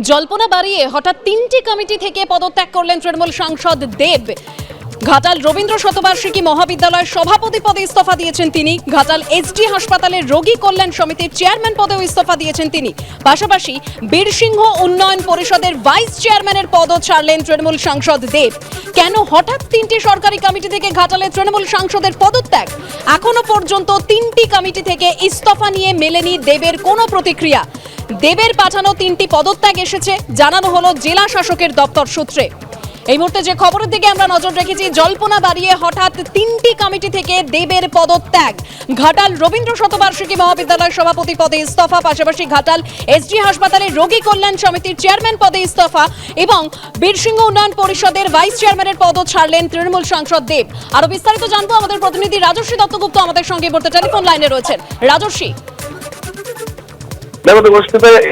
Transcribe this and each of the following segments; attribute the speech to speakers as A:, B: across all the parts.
A: জল্পনা বাড়িয়ে হঠাৎ তিনটি কমিটি থেকে পদত্যাগ করলেন তৃণমূল সাংসদ দেব। ঘাটাল রবীন্দ্র শতবার্ষিকী মহাবিদ্যালয়ের সভাপতি পদে ইস্তফা দিয়েছেন তিনি। ঘাটাল এসডি হাসপাতালের রোগী কল্যাণ সমিতির চেয়ারম্যান পদেও ইস্তফা দিয়েছেন তিনি। পাশাপাশি বীরসিংহ উন্নয়ন পরিষদের ভাইস চেয়ারম্যানের পদও ছাড়লেন তৃণমূল সাংসদ দেব। কেন হঠাৎ তিনটি সরকারি কমিটি থেকে ঘাটালের তৃণমূল সাংসদের পদত্যাগ? এখনও পর্যন্ত তিনটি কমিটি থেকে ইস্তফা নিয়ে মেলেনি দেবের কোনো প্রতিক্রিয়া। দেবের পাঠানো তিনটি পদত্যাগ এসেছে, জানানো হলো জেলা শাসকের দপ্তর সূত্রে। এই মুহূর্তে যে খবরের দিকে আমরা নজর রেখেছি, জল্পনা বাড়িয়ে হঠাৎ তিনটি কমিটি থেকে দেবের পদত্যাগ। ঘাটাল রবীন্দ্র শতবার্ষিকী মহাবিদ্যালয় সভাপতি পদে ইস্তফা, পাশাপাশি ঘাটাল এসডি হাসপাতালে রোগী কল্যাণ সমিতির চেয়ারম্যান পদে ইস্তফা এবং বীরসিংহ উন্নয়ন পরিষদের ভাইস চেয়ারম্যানের পদও ছাড়লেন তৃণমূল সাংসদ দেব। আরও বিস্তারিত জানব আমাদের প্রতিনিধি রাজস্বী দত্তগুপ্ত আমাদের সঙ্গে মুহূর্তে টেলিফোন লাইনে রয়েছেন। রাজস্বী
B: দেখো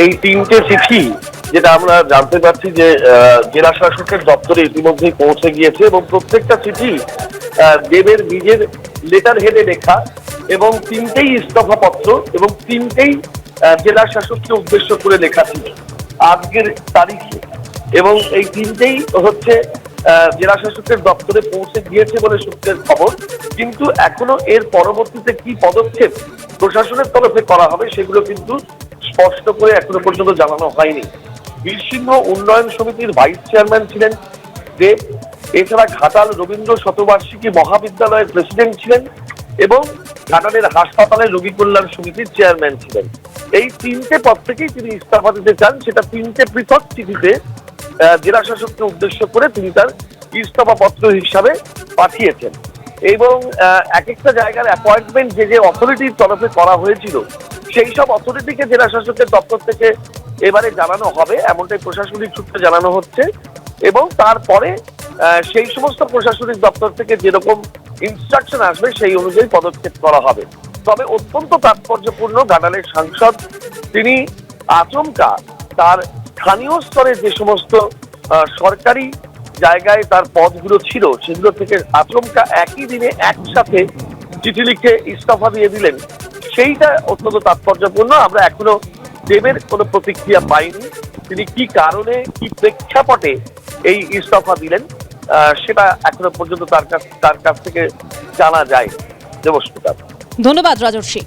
B: এই তিনটে চিঠি যেটা আমরা জানতে পারছি যে জেলা শাসকের দপ্তরে ইতিমধ্যেই পৌঁছে গিয়েছে এবং প্রত্যেকটা চিঠি দেবের নিজের লেটার হেডে লেখা এবং তিনটেই ইস্তফা পত্র এবং তিনটেই জেলা শাসককে উদ্দেশ্য করে লেখা ছিল আজকের তারিখে। এবং এই তিনটেই হচ্ছে জেলা শাসকের দপ্তরে পৌঁছে গিয়েছে বলে সূত্রের খবর। কিন্তু এখনও এর পরবর্তীতে কি পদক্ষেপ প্রশাসনের তরফে করা হবে সেগুলো কিন্তু স্পষ্ট করে এখনও পর্যন্ত জানানো হয়নি। বীরসিংহ উন্নয়ন সমিতির ভাইস চেয়ারম্যান ছিলেন। দেব এছাড়া ঘাটাল রবীন্দ্র শতবার্ষিকী মহাবিদ্যালয়ের প্রেসিডেন্ট ছিলেন এবং ঘাটালের হাসপাতালের রোগী কল্যাণ সমিতির চেয়ারম্যান ছিলেন। এই তিনটে পদ থেকেই তিনি ইস্তফা দিতে চান, সেটা তিনটে পৃথক চিঠিতে জেলা শাসককে উদ্দেশ্য করে তিনি তার ইস্তফা পত্র হিসাবে পাঠিয়েছেন। এবং এক একটা জায়গার অ্যাপয়েন্টমেন্ট যে যে অথরিটির তরফে করা হয়েছিল, সেই সব অথরিটিকে জেলা শাসকের দপ্তর থেকে এবারে জানানো হবে, এমনটাই প্রশাসনিক সূত্রে জানানো হচ্ছে। এবং তারপরে সেই সমস্ত প্রশাসনিক দপ্তর থেকে যেরকম ইনস্ট্রাকশন আসবে, সেই অনুযায়ী পদক্ষেপ করা হবে। তবে অত্যন্ত তাৎপর্যপূর্ণ গাডালের সাংসদ, তিনি আচমকা তার স্থানীয় স্তরে যে সমস্ত সরকারি জায়গায় তার পদগুলো ছিল, সেগুলো থেকে আচমকা একই দিনে একসাথে চিঠি লিখে ইস্তফা দিয়ে দিলেন। সেইটা অত্যন্ত তাৎপর্যপূর্ণ। আমরা এখনও দেবের কোনো প্রতিক্রিয়া পাইনি তিনি কি কারণে, কি প্রেক্ষাপটে এই ইস্তফা দিলেন সেটা এখনও পর্যন্ত তার কাছ তার কাছ থেকে জানা যায় দেবস্মিতা
A: ধন্যবাদ রাজস্বী